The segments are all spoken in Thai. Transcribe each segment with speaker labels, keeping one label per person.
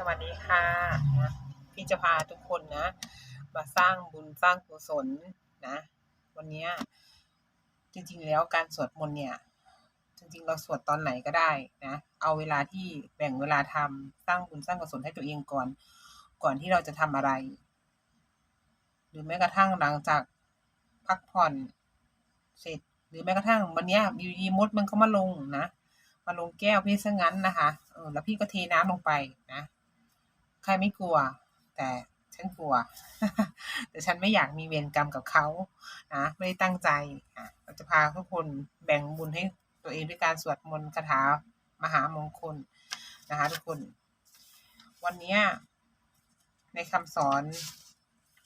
Speaker 1: สวัสดีค่ะนะพี่จะพาทุกคนนะ มาสร้างบุญสร้างกุศลนะ วันนี้จริงๆแล้วการสวดมนต์เนี่ย จริงๆ เราสวดตอนไหนก็ได้นะ เอาเวลาที่แบ่งเวลาทำสร้างบุญสร้างกุศลให้ตัวเองก่อน ก่อนที่เราจะทำอะไร หรือแม้กระทั่งหลังจากพักผ่อนเสร็จ หรือแม้กระทั่งวันนี้อยู่ดีมดมันก็มาลงนะมาลงแก้วพี่ซะงั้นนะคะ เออ แล้วพี่ก็เทน้ำลงไปนะ ใครไม่กลัว แต่ฉันกลัว แต่ฉันไม่อยากมีเวรกรรมกับเขานะไม่ได้ตั้งใจอะเราจะพาทุกคนแบ่งบุญให้ตัวเองด้วยการสวดมนต์คาถามหามงคลนะคะทุกคน วันนี้ในคำสอน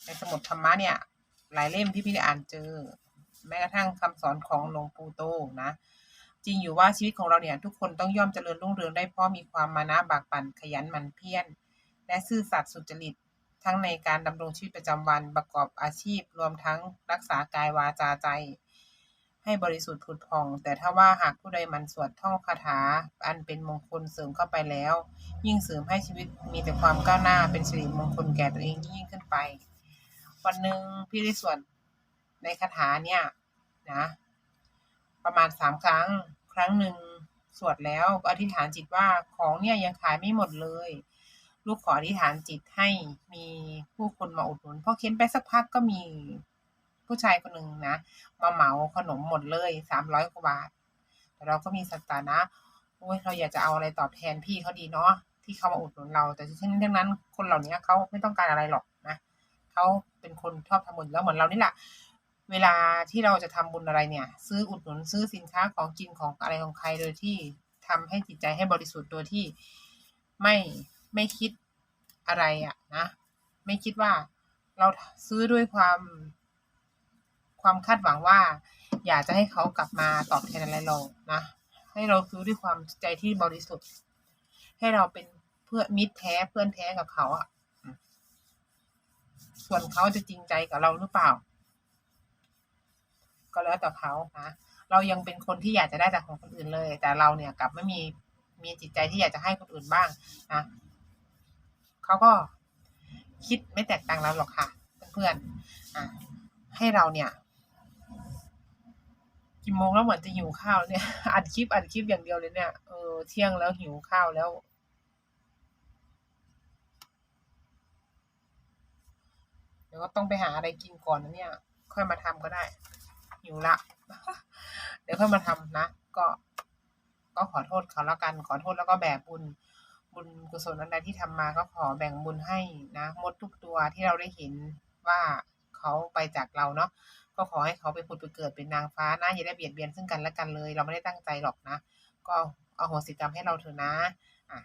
Speaker 1: ในสมุดธรรมะเนี่ย หลายเล่มที่พี่ได้อ่านเจอ แม้กระทั่งคำสอนของหลวงปู่โตนะจริงอยู่ว่าชีวิตของเราเนี่ย ทุกคนต้องย่อมเจริญรุ่งเรืองได้เพราะมีความมานะบากบั่นขยันหมั่นเพียร และซื่อสัตย์สุจริต ทั้งในการดำรงชีวิตประจำวันประกอบอาชีพ รวมทั้งรักษากายวาจาใจ ให้บริสุทธิ์ผุดผ่อง แต่ถ้าว่าหากผู้ใดมันสวดท่องคาถา อันเป็นมงคลเสริมเข้าไปแล้ว ยิ่งเสริมให้ชีวิตมีแต่ความก้าวหน้าเป็นสิริมงคลแก่ตัวเองยิ่งขึ้นไป วันหนึ่งพี่ได้สวดในคาถาเนี่ยนะประมาณสามครั้ง ครั้งหนึ่งสวดแล้วก็อธิษฐานจิตว่าของเนี่ยยังขายไม่หมดเลย ลูกขออธิษฐานจิตให้มีผู้คนมาอุดหนุนพอเค้นไปสักพักก็มีผู้ชายคนหนึ่งนะ มาเหมาขนมหมดเลยสามร้อยกว่าบาท แต่เราก็มีสัตานะโอ้ยเราอยากจะเอาอะไรตอบแทนพี่เขาดีเนาะที่เขามาอุดหนุนเรา แต่ทั้งนี้ทั้งนั้นคนเหล่านี้เขาไม่ต้องการอะไรหรอกนะเขาเป็นคนชอบทำบุญแล้วเหมือนเรานี่แหละเวลาที่เราจะทำบุญอะไรเนี่ย ซื้ออุดหนุนซื้อสินค้าของกินของอะไรของใครโดยที่ทำให้จิตใจให้บริสุทธิ์โดยที่ไม่ ไม่คิดอะไรอะนะ ไม่คิดว่าเราซื้อด้วยความ ความคาดหวังว่า อยากจะให้เขากลับมาตอบแทนอะไรเรานะ ให้เราซื้อด้วยความใจที่บริสุทธิ์ ให้เราเป็นเพื่อนมิตรแท้เพื่อนแท้กับเขาอะส่วนเขาจะจริงใจกับเราหรือเปล่า ก็แล้วแต่เขานะเรายังเป็นคนที่อยากจะได้จากของคนอื่นเลย แต่เราเนี่ยกลับไม่มีมีจิตใจที่อยากจะให้คนอื่นบ้างนะ เขาก็คิดไม่แตกต่างเราหรอกค่ะ เพื่อนๆอะให้เราเนี่ยกี่โมงแล้วเหมือนจะหิวข้าวเนี่ยอัดคลิปอัดคลิปอย่างเดียวเลยเนี่ยเออเที่ยงแล้วหิวข้าวแล้ว เดี๋ยวก็ต้องไปหาอะไรกินก่อนนะเนี่ย ค่อยมาทำก็ได้หิวละเดี๋ยวค่อยมาทำนะก็ ก็ขอโทษเขาแล้วกัน ขอโทษแล้วก็แบกบุญ บุญกุศลอันใดที่ทำมาก็ขอแบ่งบุญให้นะมดทุกตัวที่เราได้เห็นว่าเขาไปจากเราเนาะก็ขอให้เขาไปผุดไปเกิดเป็นนางฟ้านะอย่าได้เบียดเบียนซึ่งกันและกันเลย เราไม่ได้ตั้งใจหรอกนะ ก็เอาโหสิกรรมให้เราเถอะนะอะ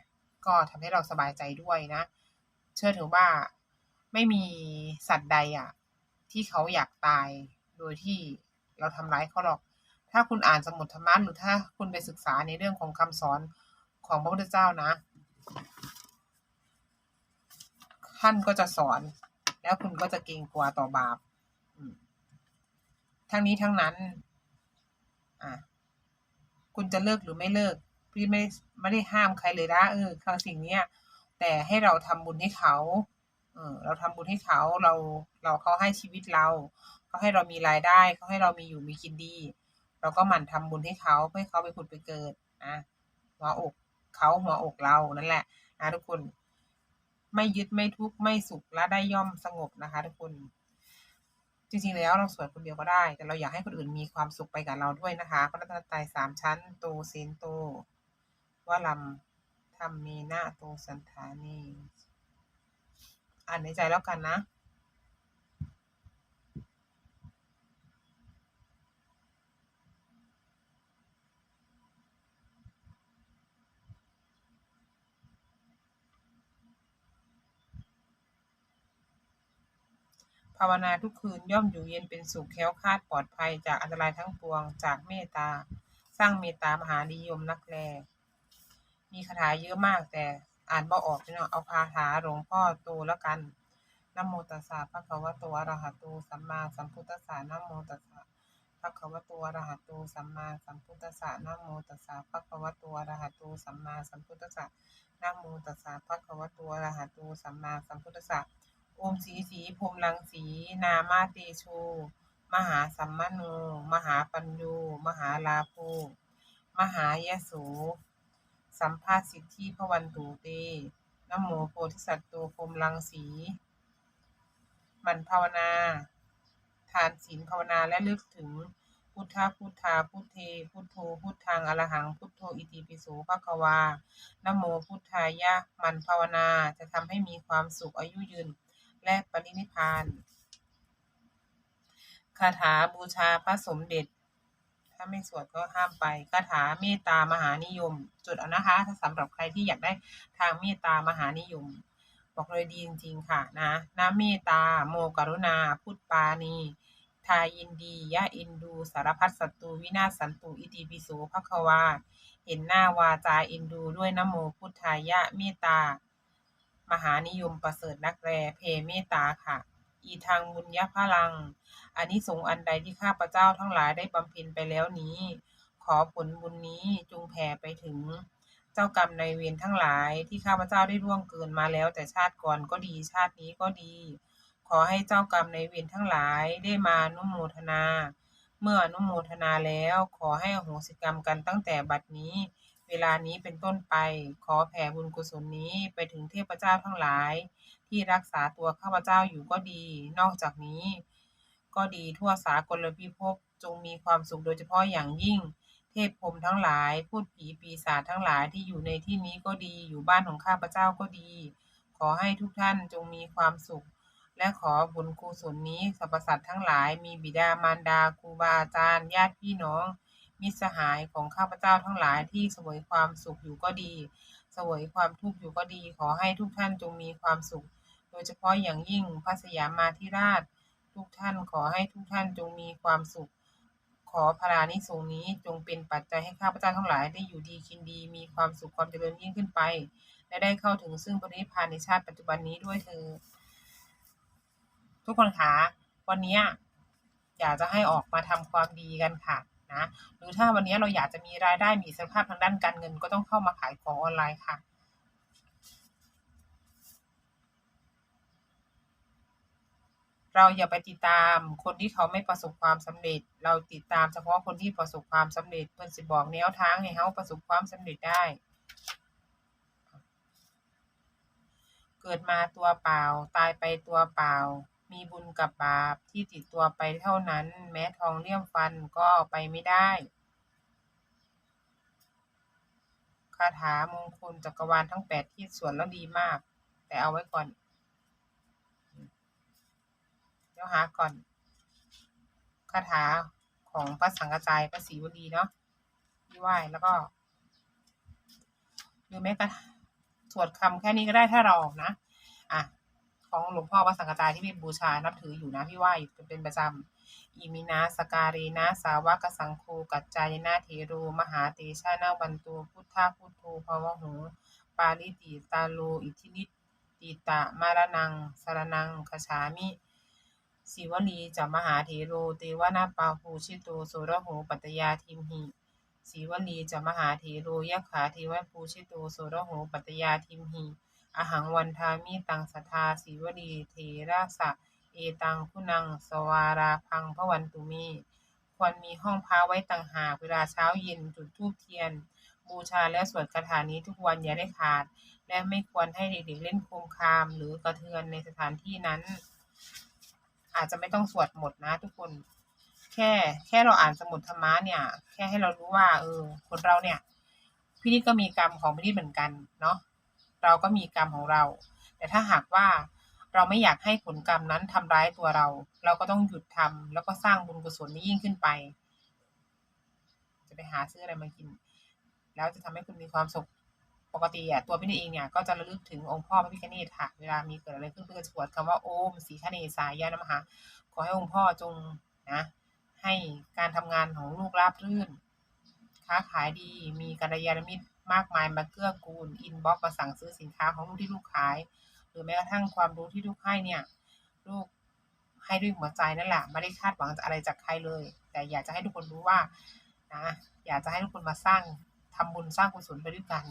Speaker 1: ก็ทำให้เราสบายใจด้วยนะ เชื่อถือว่าไม่มีสัตว์ใดอะที่เขาอยากตายโดยที่เราทำร้ายเขาหรอก ถ้าคุณอ่านสมุดธรรมะหรือถ้าคุณไปศึกษาในเรื่องของคำสอนของพระพุทธเจ้านะ ท่านก็จะสอน แล้วคุณก็จะเกรงกลัวต่อบาปทั้งนี้ทั้งนั้น อะคุณจะเลิกหรือไม่เลิก พี่ไม่ไม่ได้ห้ามใครเลยนะเออคสิ่งเนี้ย แต่ให้เราทำบุญให้เขาเออเราทำบุญให้เขาเราเราเขาให้ชีวิตเราเขาให้เรามีรายได้เขาให้เรามีอยู่มีกินดี เราก็หมั่นทำบุญให้เขาเพื่อเขาไปผุดไปเกิดนะหัวอก เขาหัวอกเรานั่นแหละนะทุกคนไม่ยึดไม่ทุกข์ไม่สุขและได้ย่อมสงบนะคะ ทุกคนจริงๆแล้วเราสวดคนเดียวก็ได้ แต่เราอยากให้คนอื่นมีความสุขไปกับเราด้วยนะคะพระรัตนตรัยสามชั้นโตเซนโตวลัมธรรมเมนะโตสันธานีอ่านในใจแล้วกันนะ ภาวนาทุกคืนย่อมอยู่เย็นเป็นสุขแค้วคาดปลอดภัยจากอันตรายทั้งปวงจากเมตตา สร้างเมตตามหานิยมนักแล มีคาถาเยอะมากแต่อ่านบ่ออกพี่น้องเอาคาถาหลวงพ่อโตแล้วกันนโมตัสสะภะคะวะโตอะระหะโตสัมมาสัมพุทธัสสะนโมตัสสะภะคะวะโตอะระหะโตสัมมาสัมพุทธัสสะนโมตัสสะภะคะวะโตอะระหะโตสัมมาสัมพุทธัสสะนโมตัสสะภะคะวะโตอะระหะโตสัมมาสัมพุทธัสสะ โอมสีสีพรหมรังสี นามาเตโชมหาสัมมโน มหาปัญโยมหาลาโภมหายโสสัมภาสิทธิพวันตุเตนโมโพธิสัตว์โตพรหมรังสี มันภาวนา ทานศีลภาวนาและลึกถึงพุทธพุทธาพุทเท พุทโธ พุทธังอรหัง พุทโธ อิติปิโสภะควานโมพุทธายะ มันภาวนาจะทำให้มีความสุขอายุยืน และปรินิพานคาถาบูชาพระสมเด็จ ถ้าไม่สวดก็ห้ามไปคาถาเมตตามหานิยม จดเอานะคะ ถ้าสำหรับใครที่อยากได้ทางเมตตามหานิยม บอกเลยดีจริงๆค่ะนะน้ำเมตตา โมกรุณา พุทธปานีทายินดียะอินดู สารพัดศัตรูวินาศสันตุ อิติปิโสภควา เห็นหน้าวาจาอินดูด้วยนะโมพุทธายะเมตตา มหานิยมประเสริฐนักแรเพเมตตาค่ะ อีทางบุญญพลังอันนี้สงอันใดที่ข้าพเจ้าทั้งหลายได้บำเพ็ญไปแล้วนี้ ขอผลบุญนี้จงแผ่ไปถึง เจ้ากรรมในายเวรทั้งหลายที่ข้าพเจ้าได้ร่วงเกินมาแล้วแต่ชาติก่อนก็ดีชาตินี้ก็ดี ขอให้เจ้ากรรมในายเวรทั้งหลายได้มานุโมทนา เมื่ออนุโมทนาแล้วขอให้อโหสิกรรมกันตั้งแต่บัดนี้ เวลานี้เป็นต้นไป ขอแผ่บุญกุศลนี้ไปถึงเทพเจ้าทั้งหลาย ที่รักษาตัวข้าพเจ้าอยู่ก็ดี นอกจากนี้ ก็ดีทั่วสากลพิภพจงมีความสุขโดยเฉพาะอย่างยิ่ง เทพพรมทั้งหลาย พูดผีปีศาจทั้งหลายที่อยู่ในที่นี้ก็ดีอยู่บ้านของข้าพเจ้าก็ดี ขอให้ทุกท่านจงมีความสุข และขอบุญกุศลนี้สรรพสัตว์ทั้งหลาย มีบิดามารดาครูบาอาจารย์ญาติพี่น้อง มิตรสหายของข้าพเจ้าทั้งหลายที่เสวยความสุขอยู่ก็ดี เสวยความทุกข์อยู่ก็ดี ขอให้ทุกท่านจงมีความสุข โดยเฉพาะอย่างยิ่งพระสยามมาธิราช ทุกท่านขอให้ทุกท่านจงมีความสุข ขอพรานิสงส์นี้จงเป็นปัจจัยให้ข้าพเจ้าทั้งหลายได้อยู่ดีกินดี มีความสุขความเจริญยิ่งขึ้นไป และได้เข้าถึงซึ่งปริพานในชาติปัจจุบันนี้ด้วยเธอ ทุกคนคะวันนี้อยากจะให้ออกมาทำความดีกันค่ะ นะหรือถ้าวันนี้เราอยากจะมีรายได้มีสภาพทางด้านการเงิน ก็ต้องเข้ามาขายของออนไลน์ค่ะเราอย่าไปติดตามคนที่เขาไม่ประสบความสำเร็จ เราติดตามเฉพาะคนที่ประสบความสำเร็จเพื่อนสิบอกแนวทางให้เขาประสบความสำเร็จได้ เกิดมาตัวเปล่า ตายไปตัวเปล่า มีบุญกับบาปที่ติดตัวไปเท่านั้น แม้ทองเลี่ยมฟันก็ไปไม่ได้คาถามงคลจักรวาลทั้งแปดที่สวนแล้วดีมาก แต่เอาไว้ก่อน เดี๋ยวหาก่อนคาถาของพระสังฆจายพระศรีวลีเนาะที่ไหว้แล้วก็หรือแม้กระทั่งสวดคำแค่นี้ก็ได้ถ้าเราออกนะ อะ ของหลวงพ่อพระสังฆจายที่พี่บูชานับถืออยู่นะพี่ไหว้อยู่เป็นประจำอิมินาสการีนาสาวกสังโฆกัจจายนาเทโรมหาเตชะนาวันตุพุทธาพุทโธภวโหปาลิติตาโลอิทินิติตะมารนังสรนังคชามิสิวลีจะมหาเถโรเตวนาปาหูชิโตโสระโหปัตตยาทิมหิสีวลีจะมหาเถโรยะขาเทวภูชิโตโสระโหปัตตยาทิมหิ อหังวันทามิตังสทาสีวลีเทระสะ เอตังคุนัง สวาราพังพระวันตุมี ควรมีห้องพระไว้ต่างหากเวลาเช้าเย็นจุดธูปเทียน บูชาและสวดคาถานี้ทุกวันอย่าได้ขาด และไม่ควรให้เด็กๆเล่นโคมคามหรือกระเทือนในสถานที่นั้น อาจจะไม่ต้องสวดหมดนะทุกคน แค่แค่เราอ่านสมุดธรรมะเนี่ย แค่ให้เรารู้ว่า เออ คนเราเนี่ยพินิจก็มีกรรมของพินิจเหมือนกันเนาะ เราก็มีกรรมของเรา แต่ถ้าหากว่าเราไม่อยากให้ผลกรรมนั้นทำร้ายตัวเรา เราก็ต้องหยุดทำแล้วก็สร้างบุญกุศลนี้ยิ่งขึ้นไป จะไปหาซื้ออะไรมากิน แล้วจะทำให้คุณมีความสุขปกติอะตัวพี่นเองเนี่ยก็จะระลึกถึงองค์พ่อพระพิฆเนศค่ะเวลามีเกิดอะไรขึ้นเพื่อจะสวดคำว่าโอมสีคเนสายานมหาขอให้องค์พ่อจงนะ ให้การทำงานของลูกราบรื่น ค้าขายดี มีกัลยาณมิตรมากมายมาเกื้อกูล อินบ็อกมาสั่งซื้อสินค้าของลูกที่ลูกขาย หรือแม้กระทั่งความรู้ที่ลูกให้เนี่ย ลูกให้ด้วยหัวใจนั่นแหละ ไม่ได้คาดหวังอะไรจากใครเลย แต่อยากจะให้ทุกคนรู้ว่า นะ อยากจะให้ทุกคนมาสร้างทำบุญสร้างกุศลไปด้วยกัน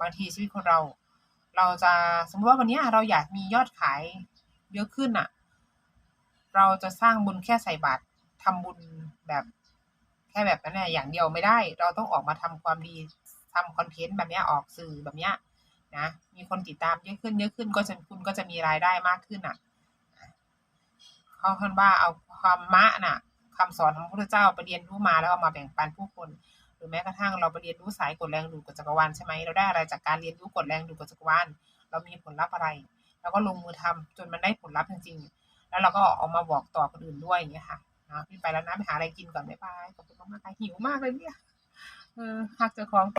Speaker 1: บางทีชีวิตของเรา เราจะสมมติว่าวันนี้เราอยากมียอดขายเยอะขึ้นอะ เราจะสร้างบุญแค่ใส่บาตรทำบุญแบบ ค่แบบนั้นนี่ยอย่างเดียวไม่ได้ เราต้องออกมาทำความดีทำคอนเทนต์แบบนี้ออกสื่อแบบนี้นะมีคนติดตามเยอะขึ้นเยอะขึ้นก็จะคุณก็จะมีรายได้มากขึ้นอะเขาคันว่าเอาความมะน่ะคำสอนของพระพุทธเจ้าไปเรียนรู้มาแล้วเอามาแบ่งปันผู้คนหรือแม้กระทั่งเราไปเรียนรู้สายกฎแรงดูดกฎจักรวาลใช่ไหมเราได้อะไรจากการเรียนรู้กฎแรงดูดกฎจักรวาลเรามีผลลัพธ์อะไรเราก็ลงมือทำจนมันได้ผลลัพธ์จริงๆแล้วเราก็เอามาบอกต่อคนอื่นด้วยอย่างเงี้ยค่ะ พี่ไปแล้วนะ ไปหาอะไรกินก่อนบ๊ายบายขอบคุณมากๆค่ะหิวมากเลยเนี่ยเออหักเจ้าของ